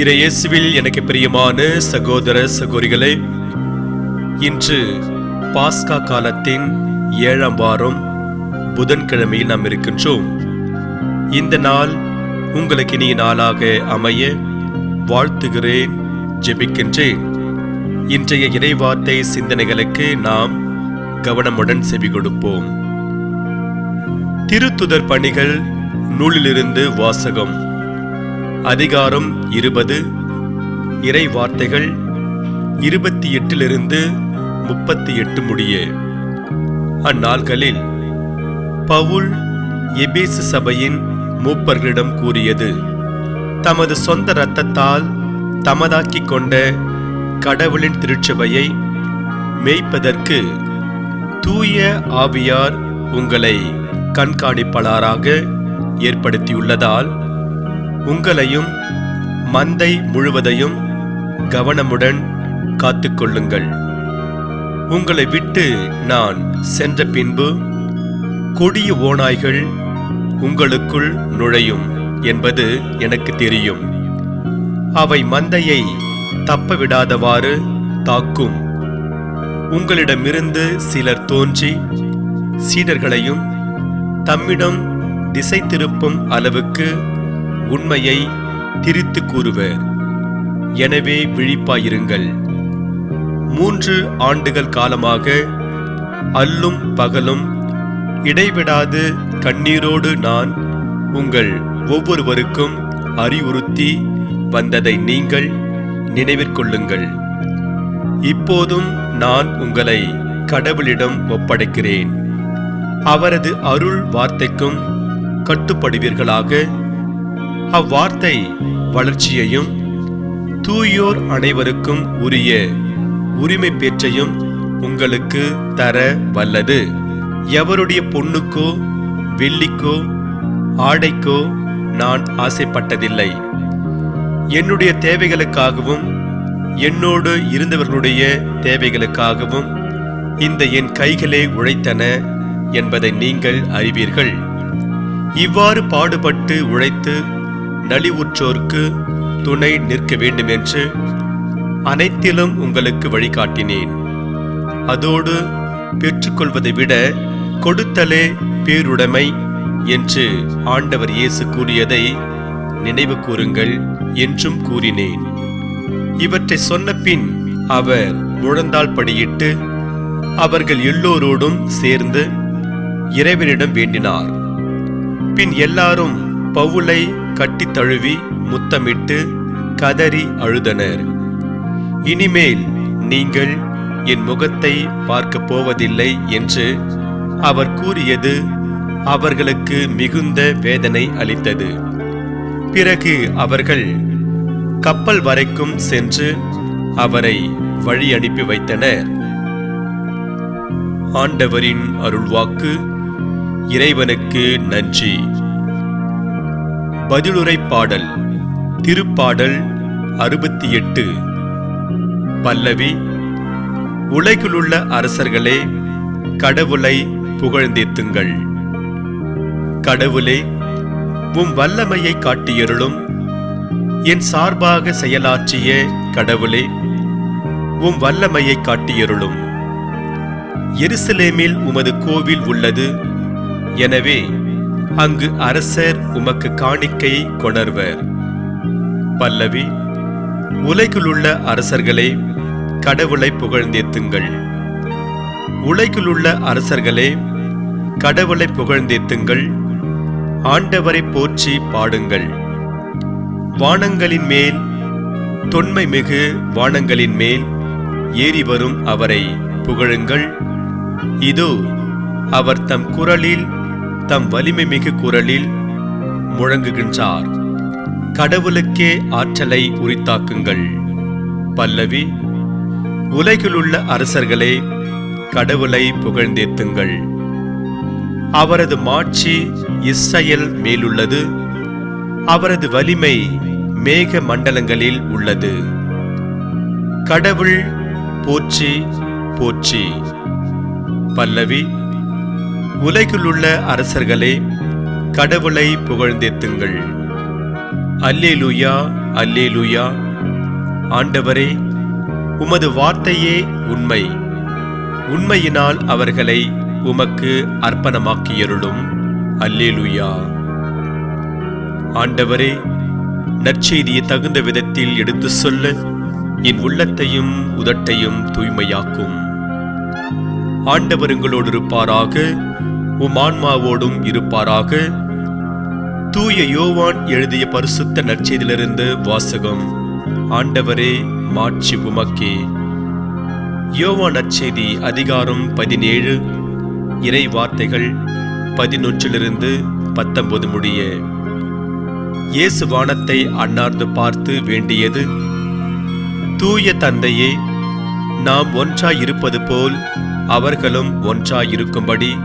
இறையேசுவில் எனக்கு பிரியமான சகோதர சகோதரிகளே இன்று பாஸ்கா காலத்தின் ஏழாம் வாரம் புதன்கிழமையில் நாம் இருக்கின்றோம். இந்த நாள் உங்களுக்கு இனிய நாளாக அமைய வாழ்த்துகிறேன் ஜெபிக்கின்றேன். இன்றைய இறைவார்த்தை சிந்தனைகளுக்கு நாம் கவனமுடன் செவி கொடுப்போம். திருத்துதர் பணிகள் நூலிலிருந்து வாசகம். அதிகாரம் இருபது. இறை வார்த்தைகள் இருபத்தி எட்டிலிருந்து முப்பத்தி எட்டு முடிய. அந்நாள்களில் பவுல் எபேசு சபையின் மூப்பர்களிடம் கூறியது தமது சொந்த இரத்தத்தால் தமதாக்கிக் கொண்ட கடவுளின் திருச்சபையை மேய்ப்பதற்கு தூய ஆவியார் உங்களை கண்காணிப்பாளராக ஏற்படுத்தியுள்ளதால் உங்களையும் மந்தை முழுவதையும் கவனமுடன் காத்துக்கொள்ளுங்கள். உங்களை விட்டு நான் சென்ற பின்பு கொடிய ஓநாய்கள் உங்களுக்குள் நுழையும் என்பது எனக்கு தெரியும். அவை மந்தையை தப்பவிடாதவாறு தாக்கும். உங்களிடமிருந்து சிலர் தோன்றி சீடர்களையும் தம்மிடம் திசை திருப்பும் அளவுக்கு உண்மையை திரித்து கூறுவர். எனவே விழிப்பாயிருங்கள். மூன்று ஆண்டுகள் காலமாக அல்லும் பகலும் இடைவிடாது கண்ணீரோடு நான் உங்கள் ஒவ்வொருவருக்கும் அறிவுறுத்தி வந்ததை நீங்கள் நினைவிற்கொள்ளுங்கள் இப்போதும் நான் உங்களை கடவுளிடம் ஒப்படைக்கிறேன். அவரது அருள் வார்த்தைக்கும் கட்டுப்படுவீர்களாக. அவ்வார்த்தை வளர்ச்சியையும் தூயோர் அனைவருக்கும் உரிய உரிமை பேற்றையும் உங்களுக்கு தர வல்லது. எவருடைய பொண்ணுக்கோ வெள்ளிக்கோ ஆடைக்கோ நான் ஆசைப்பட்டதில்லை. என்னுடைய தேவைகளுக்காகவும் என்னோடு இருந்தவர்களுடைய தேவைகளுக்காகவும் இந்த என் கைகளே உழைத்தன என்பதை நீங்கள் அறிவீர்கள். இவ்வாறு பாடுபட்டு உழைத்து நலிவுற்றோர்க்கு துணை நிற்க வேண்டுமென்று அனைத்திலும் உங்களுக்கு வழிகாட்டினேன். அதோடு பெற்றுக்கொள்வதை விட கொடுத்தலே பேருடைமை என்று ஆண்டவர் இயேசு கூறியதை நினைவு கூறுங்கள் என்றும் கூறினேன். இவற்றை சொன்ன பின் அவர் முழந்தால் படியிட்டு அவர்கள் எல்லோரோடும் சேர்ந்து இறைவனிடம் வேண்டினார். பின் எல்லாரும் பவுலை கட்டித் தழுவி முத்தமிட்டு கதறி அழுதனர். இனிமேல் நீங்கள் என் முகத்தை பார்க்கப் போவதில்லை என்று அவர் கூறியது அவர்களுக்கு மிகுந்த வேதனை அளித்தது. பிறகு அவர்கள் கப்பல் வரைக்கும் சென்று அவரை வழி அனுப்பி வைத்தனர். ஆண்டவரின் அருள்வாக்கு இறைவனுக்கு நன்றி. பதிலுரை பாடல் திருப்பாடல் அறுபத்தி எட்டு பல்லவி உலகிலுள்ள அரசர்களே கடவுளை புகழ்ந்தேத்துங்கள். கடவுளே உம் வல்லமையை காட்டியருளும் என் சார்பாக செயலாற்றிய கடவுளே உம் வல்லமையை காட்டியருளும். எருசலேமில் உமது கோவில் உள்ளது. எனவே அங்கு அரசர் உமக்கு காணிக்கை கொணர்வர். பல்லவி உலகிலுள்ள அரசர்களே கடவுளை புகழ்ந்தேத்துங்கள் உலகிலுள்ள அரசர்களே கடவுளை புகழ்ந்தேத்துங்கள் ஆண்டவரை போற்றி பாடுங்கள். வானங்களின் மேல் தொன்மை மிகு வானங்களின் மேல் ஏறி வரும் அவரை புகழுங்கள். இதோ அவர் தம் குரலில் தம் வலிமை மிகு குரலில் முழங்குகின்றார். கடவுளுக்கே ஆற்றலை உரித்தாக்குங்கள். பல்லவி உலகிலுள்ள அரசர்களே கடவுளை புகழ்ந்தேத்துங்கள். அவரது மாட்சி இஸ்ரேல் மேலுள்ளது. அவரது வலிமை மேக மண்டலங்களில் உள்ளது. கடவுள் போற்றி போற்றி. பல்லவி உலகிலுள்ள அரசர்களே கடவுளை புகழ்ந்தேத்துங்கள். அல்லேலூயா அல்லேலூயா. ஆண்டவரே உமது வார்த்தையே உண்மை. உண்மையினால் அவர்களை உமக்கு அர்ப்பணமாக்கியருளும். அல்லேலூயா. ஆண்டவரே நற்செய்தியை தகுந்த விதத்தில் எடுத்து சொல்ல என் உள்ளத்தையும் உதட்டையும் தூய்மையாக்கும். ஆண்டவர் உங்களோடு இருப்பாராக. உம் ஆன்மாவோடும் இருப்பாராக. தூய யோவான் எழுதிய பரிசுத்த நற்செய்தியிலிருந்து வாசகம். ஆண்டவரே மாட்சி உமக்கே. யோவான் நற்செய்தி அதிகாரம் பதினேழு இறை வார்த்தைகள் பதினொன்றிலிருந்து பத்தொன்பது முடிய. இயேசு வானத்தை அண்ணார்ந்து பார்த்து வேண்டியது தூய தந்தையே நாம் ஒன்றாய் இருப்பது போல் அவர்களும் ஒன்றாய் இருக்கும்படி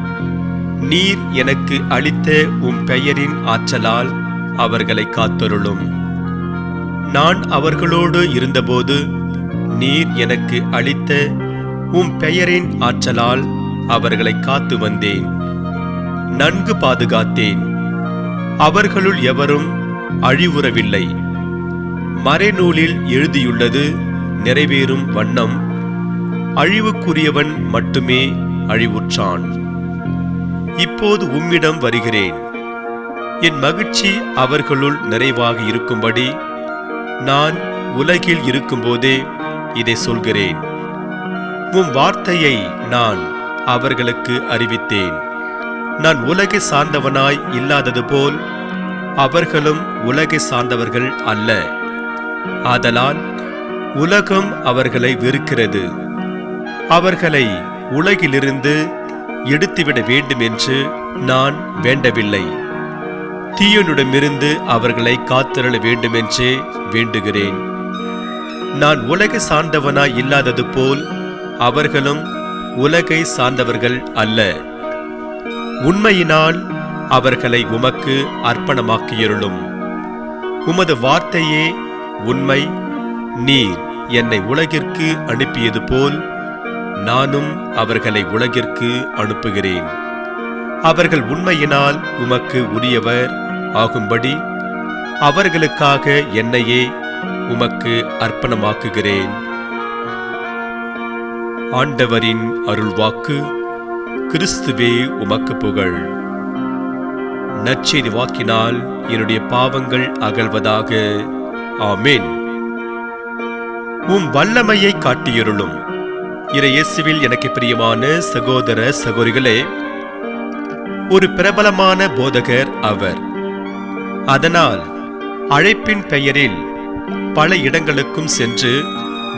நீர் எனக்கு அளித்த உம் பெயரின் ஆற்றலால் அவர்களை காத்தருளும். நான் அவர்களோடு இருந்தபோது நீர் எனக்கு அளித்த உம் பெயரின் ஆற்றலால் அவர்களை காத்து வந்தேன். நன்கு பாதுகாத்தேன். அவர்களுள் எவரும் அழிவுறவில்லை. மறைநூலில் எழுதியுள்ளது நிறைவேறும் வண்ணம். அழிவுக்குரியவன் மட்டுமே அழிவுற்றான். இப்போது உம்மிடம் வருகிறேன். என் மகிழ்ச்சி அவர்களுள் நிறைவாக இருக்கும்படி நான் உலகில் இருக்கும்போதே இதை சொல்கிறேன். உம் வார்த்தையை நான் அவர்களுக்கு அறிவித்தேன். நான் உலகை சார்ந்தவனாய் இல்லாதது போல் அவர்களும் உலகை சார்ந்தவர்கள் அல்ல. ஆதலால் உலகம் அவர்களை வெறுக்கிறது. அவர்களை உலகிலிருந்து எடுத்துவிட வேண்டும் என்று நான் வேண்டவில்லை. தீயனிடமிருந்து அவர்களை காத்திரள வேண்டுமென்றே வேண்டுகிறேன். நான் உலகை சார்ந்தவனாய் இல்லாதது போல் அவர்களும் உலகை சார்ந்தவர்கள் அல்ல. உண்மையினால் அவர்களை உமக்கு அர்ப்பணமாக்கியருளும். உமது வார்த்தையே உண்மை நீர் என்னை உலகிற்கு அனுப்பியது போல் நானும் அவர்களை உலகிற்கு அனுப்புகிறேன். அவர்கள் உண்மையினால் உமக்கு உரியவர் ஆகும்படி அவர்களுக்காக என்னையே உமக்கு அர்ப்பணமாக்குகிறேன். ஆண்டவரின் அருள்வாக்கு கிறிஸ்துவே உமக்கு புகழ். நற்செய்தி வாக்கினால் என்னுடைய பாவங்கள் அகல்வதாக. ஆமேன். உம் வல்லமையை காட்டியிருளும். இறை இயேசுவில் எனக்கு பிரியமான சகோதர சகோதரிகளே ஒரு பிரபலமான போதகர் அவர். அதனால் அழைப்பின் பெயரில் பல இடங்களுக்கும் சென்று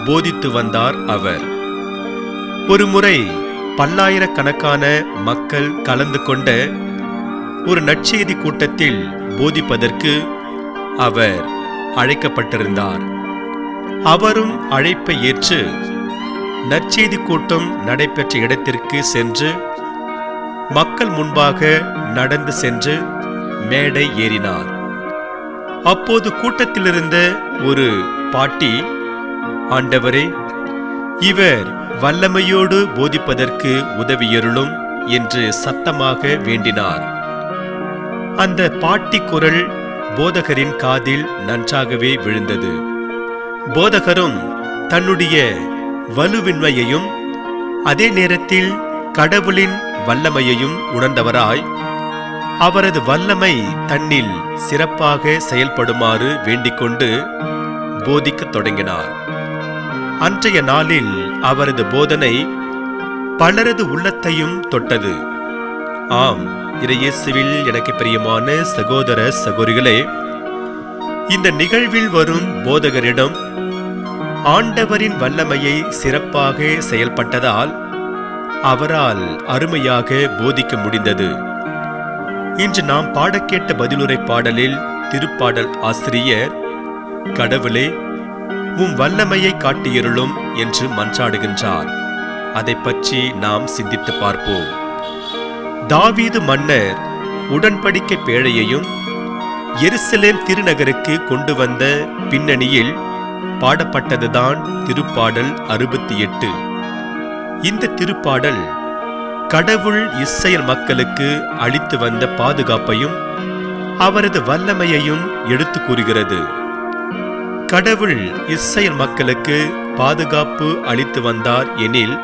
போதித்து வந்தார் அவர். ஒருமுறை பல்லாயிரக்கணக்கான மக்கள் கலந்து கொண்ட ஒரு நற்செய்தி கூட்டத்தில் போதிப்பதற்கு அவர் அழைக்கப்பட்டிருந்தார். அவரும் அழைப்பை ஏற்று நற்செய்தி கூட்டம் நடைபெற்ற இடத்திற்கு சென்று மக்கள் முன்பாக நடந்து சென்று மேடை ஏறினார். அப்போது கூட்டத்திலிருந்த ஒரு பாட்டி ஆண்டவரே இவர் வல்லமையோடு போதிப்பதற்கு உதவியருளும் என்று சத்தமாக வேண்டினார். அந்த பாட்டி குரல் போதகரின் காதில் நன்றாகவே விழுந்தது. போதகரும் தன்னுடைய வலுவின்மையையும் அதே நேரத்தில் கடவுளின் வல்லமையையும் உணர்ந்தவராய் அவரது வல்லமை தன்னில் சிறப்பாக செயல்படுமாறு வேண்டிக்கொண்டு போதிக்கத் தொடங்கினார். அன்றைய நாளில் அவரது போதனை பலரது உள்ளத்தையும் தொட்டது. ஆம் இறையேசுவில் எனக்கு பிரியமான சகோதர சகோதரிகளே இந்த நிகழ்வில் வரும் போதகரிடம் ஆண்டவரின் வல்லமையை சிறப்பாக செயல்பட்டதால் அவரால் அருமையாக போதிக்க முடிந்தது. இன்று நாம் பாடக்கேட்ட பதிலுரை பாடலில் திருப்பாடல் ஆசிரியர் கடவுளே உம் வல்லமையை காட்டியருளும் என்று மன்றாடுகின்றார். அதை பற்றி நாம் சிந்தித்து பார்ப்போம். தாவீது மன்னர் உடன்படிக்கை பேழையையும் எருசலேம் திருநகருக்கு கொண்டு வந்த பின்னணியில் பாடப்பட்டதுதான் திருப்பாடல் அறுபத்தி எட்டு இந்த திருப்பாடல் கடவுள் இஸ்ரேல் மக்களுக்கு அளித்து வந்த பாதுகாப்பையும் அவரது வல்லமையையும் எடுத்து கூறுகிறது. கடவுள் இஸ்ரேல் மக்களுக்கு பாதுகாப்பு அளித்து வந்தார் எனில்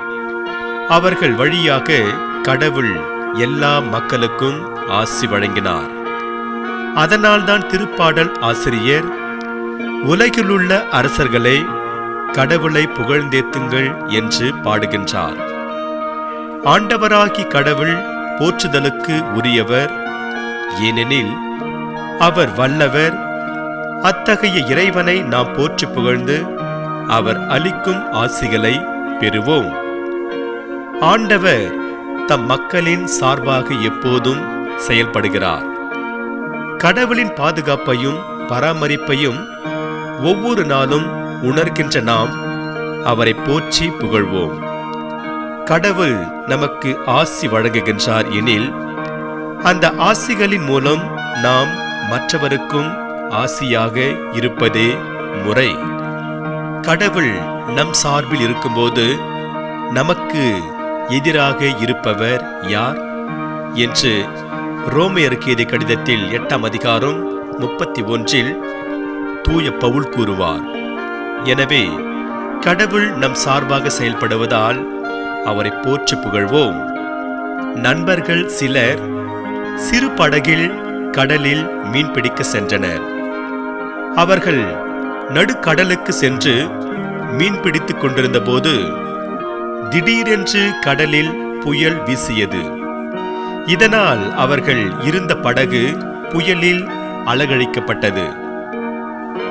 அவர்கள் வழியாக கடவுள் எல்லா மக்களுக்கும் ஆசி வழங்கினார். அதனால்தான் திருப்பாடல் ஆசிரியர் உலகிலுள்ள அரசர்களே கடவுளை புகழ்ந்தேத்துங்கள் என்று பாடுகின்றார். ஆண்டவராகி கடவுள் போற்றுதலுக்கு உரியவர் ஏனெனில் அவர் வல்லவர். அத்தகைய இறைவனை நாம் போற்றி புகழ்ந்து அவர் அளிக்கும் ஆசிகளை பெறுவோம். ஆண்டவர் தம் மக்களின் சார்பாக எப்போதும் செயல்படுகிறார். கடவுளின் பாதுகாப்பையும் பராமரிப்பையும் ஒவ்வொரு நாளும் உணர்கின்ற நாம் அவரை போற்றி புகழ்வோம். கடவுள் நமக்கு ஆசி வழங்குகின்றார் எனில் அந்த ஆசிகளின் மூலம் நாம் மற்றவருக்கும் ஆசியாக இருப்பதே முறை. கடவுள் நம் சார்பில் இருக்கும்போது நமக்கு எதிராக இருப்பவர் யார்? என்று ரோமையருக்கு எழுதிய கடிதத்தில் எட்டாம் அதிகாரம் முப்பத்தி ஒன்றில் தூய பவுல் கூறுவார் எனவே கடவுள் நம் சார்பாக செயல்படுவதால் அவரை போற்றி புகழ்வோம். நண்பர்கள் சிலர் சிறு படகில் கடலில் மீன்பிடிக்க சென்றனர். அவர்கள் நடுக்கடலுக்கு சென்று மீன் பிடித்துக் கொண்டிருந்த போது திடீரென்று கடலில் புயல் வீசியது. இதனால் அவர்கள் இருந்த படகு புயலில் அலகழிக்கப்பட்டது.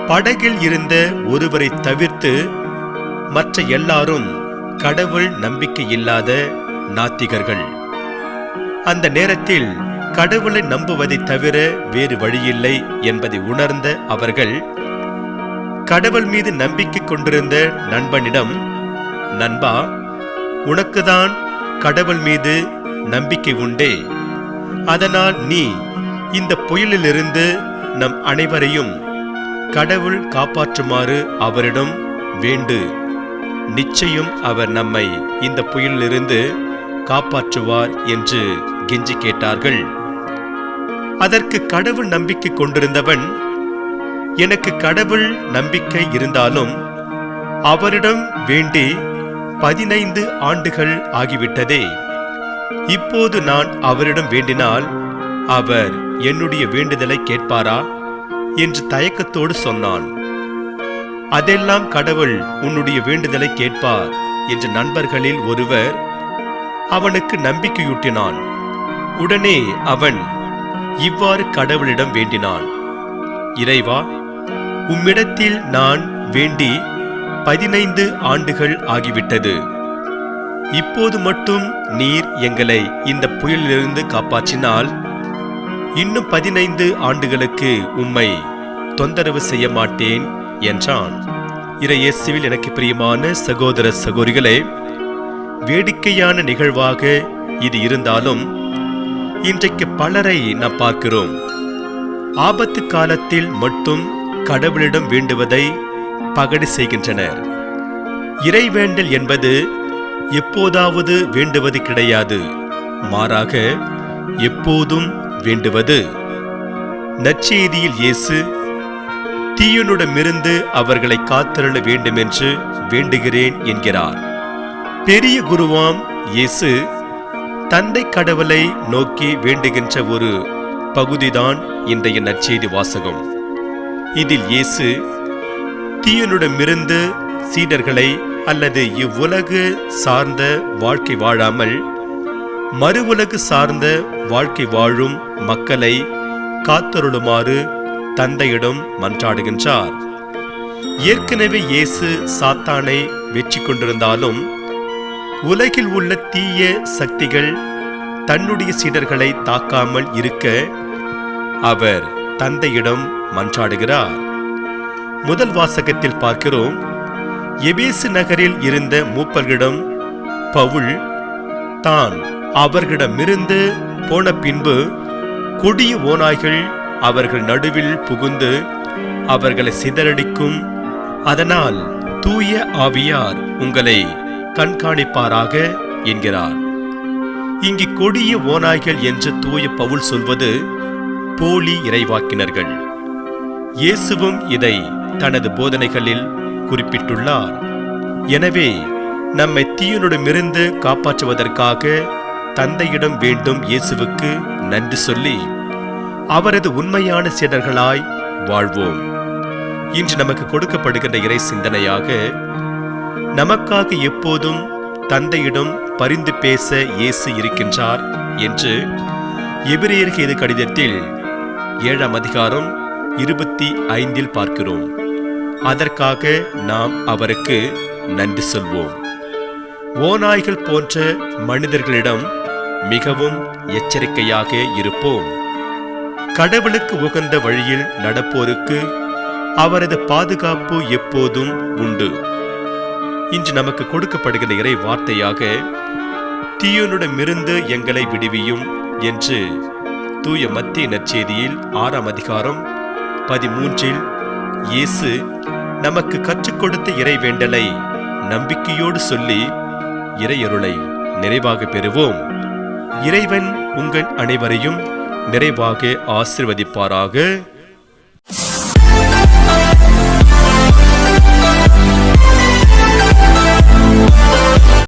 படகில் இருந்த ஒருவரை தவிர்த்து மற்ற எல்லாரும் கடவுள் நம்பிக்கை இல்லாத நாத்திகர்கள். அந்த நேரத்தில் கடவுளை நம்புவதை தவிர வேறு வழியில்லை என்பதை உணர்ந்த அவர்கள் கடவுள் மீது நம்பிக்கை கொண்டிருந்த நண்பனிடம் நண்பா உனக்குதான் கடவுள் மீது நம்பிக்கை உண்டே. அதனால் நீ இந்த புயலிலிருந்து நம் அனைவரையும் கடவுள் காப்பாற்றுமாறு அவரிடம் வேண்டு. நிச்சயம் அவர் நம்மை இந்த புயலிலிருந்து காப்பாற்றுவார் என்று கெஞ்சி கேட்டார்கள். அதற்கு கடவுள் நம்பிக்கை கொண்டிருந்தவன் எனக்கு கடவுள் நம்பிக்கை இருந்தாலும் அவரிடம் வேண்டி பதினைந்து ஆண்டுகள் ஆகிவிட்டதே. இப்போது நான் அவரிடம் வேண்டினால் அவர் என்னுடைய வேண்டுதலை கேட்பாரா? என்று தயக்கத்தோடு சொன்னான். அதெல்லாம் கடவுள் உன்னுடைய வேண்டுதலை கேட்பார் என்று நண்பர்களில் ஒருவர் அவனுக்கு நம்பிக்கையூட்டினான். உடனே அவன் இவ்வாறு கடவுளிடம் வேண்டினான். இறைவா உம்மிடத்தில் நான் வேண்டி பதினைந்து ஆண்டுகள் ஆகிவிட்டது. இப்போது மட்டும் நீர் எங்களை இந்த புயலிலிருந்து காப்பாற்றினால் இன்னும் பதினைந்து ஆண்டுகளுக்கு உம்மை தொந்தரவு செய்ய மாட்டேன் என்றான். இறையேசுவில் எனக்கு பிரியமான சகோதர சகோதரிகளே வேடிக்கையான நிகழ்வாக இது இருந்தாலும் இன்றைக்கு பலரை நாம் பார்க்கிறோம். ஆபத்து காலத்தில் மட்டும் கடவுளிடம் வேண்டுவதை பகடி செய்கின்றனர். இறைவேண்டல் என்பது எப்போதாவது வேண்டுவது கிடையாது. மாறாக எப்போதும் வேண்டுவது. நற்செய்தியில் இயேசு தீயனுடமிருந்து அவர்களை காத்தருள வேண்டுமென்று வேண்டுகிறேன் என்கிறார். பெரிய குருவாம் இயேசு தந்தை கடவுளை நோக்கி வேண்டுகின்ற ஒரு பகுதிதான் இன்றைய நற்செய்தி வாசகம். இதில் இயேசு தீயனுடமிருந்து சீடர்களை அல்லது இவ்வுலகு சார்ந்த வாழ்க்கை வாழாமல் மறு உலகு சார்ந்த வாழ்க்கை வாழும் மக்களை காத்தருளுமாறு தந்தையிடம் மன்றாடுகின்றார். ஏற்கனவே இயேசு சாத்தானை வெற்றி கொண்டிருந்தாலும் உலகில் உள்ள தீய சக்திகள் தன்னுடைய சீடர்களை தாக்காமல் இருக்க அவர் தந்தையிடம் மன்றாடுகிறார். முதல் வாசகத்தில் பார்க்கிறோம் எபேசு நகரில் இருந்த மூப்பர்களிடம் பவுல் தான் அவர்களிடமிருந்து போன பின்பு கொடிய ஓநாய்கள் அவர்கள் நடுவில் புகுந்து அவர்களை சிதறடிக்கும். அதனால் தூய ஆவியார் உங்களை கண்காணிப்பாராக என்கிறார். இங்கு கொடிய ஓநாய்கள் என்று தூய பவுல் சொல்வது போலி இறைவாக்கினர்கள். இயேசுவும் இதை தனது போதனைகளில் குறிப்பிட்டுள்ளார். எனவே நம்மை தீயனிடமிருந்து காப்பாற்றுவதற்காக தந்தையிடம் வேண்டும் இயேசுவுக்கு நன்றி சொல்லி அவரது உண்மையான சீடர்களாய் வாழ்வோம். இன்று நமக்கு கொடுக்கப்படுகின்ற இறை சிந்தனையாக நமக்காக எப்போதும் தந்தையிடம் பரிந்து பேச இயேசு இருக்கின்றார் என்று எபிரேயருக்கு இது கடிதத்தில் ஏழாம் அதிகாரம் இருபத்தி ஐந்தில் பார்க்கிறோம். அதற்காக நாம் அவருக்கு நன்றி சொல்வோம். ஓநாய்கள் போன்ற மனிதர்களிடம் மிகவும் எச்சரிக்கையாக இருப்போம். கடவுளுக்கு உகந்த வழியில் நடப்போருக்கு அவரது பாதுகாப்பு எப்போதும் உண்டு. இன்று நமக்கு கொடுக்கப்படுகிற இறை வார்த்தையாக தீயனுடமிருந்து எங்களை விடுவியும் என்று தூய மத்திய நற்செய்தியில் ஆறாம் அதிகாரம் பதிமூன்றில் இயேசு நமக்கு கற்றுக் கொடுத்த இறை வேண்டலை நம்பிக்கையோடு சொல்லி இறையருளை நிறைவாக பெறுவோம். இறைவன் உங்கள் அனைவரையும் நிறைவாக ஆசிர்வதிப்பாராக.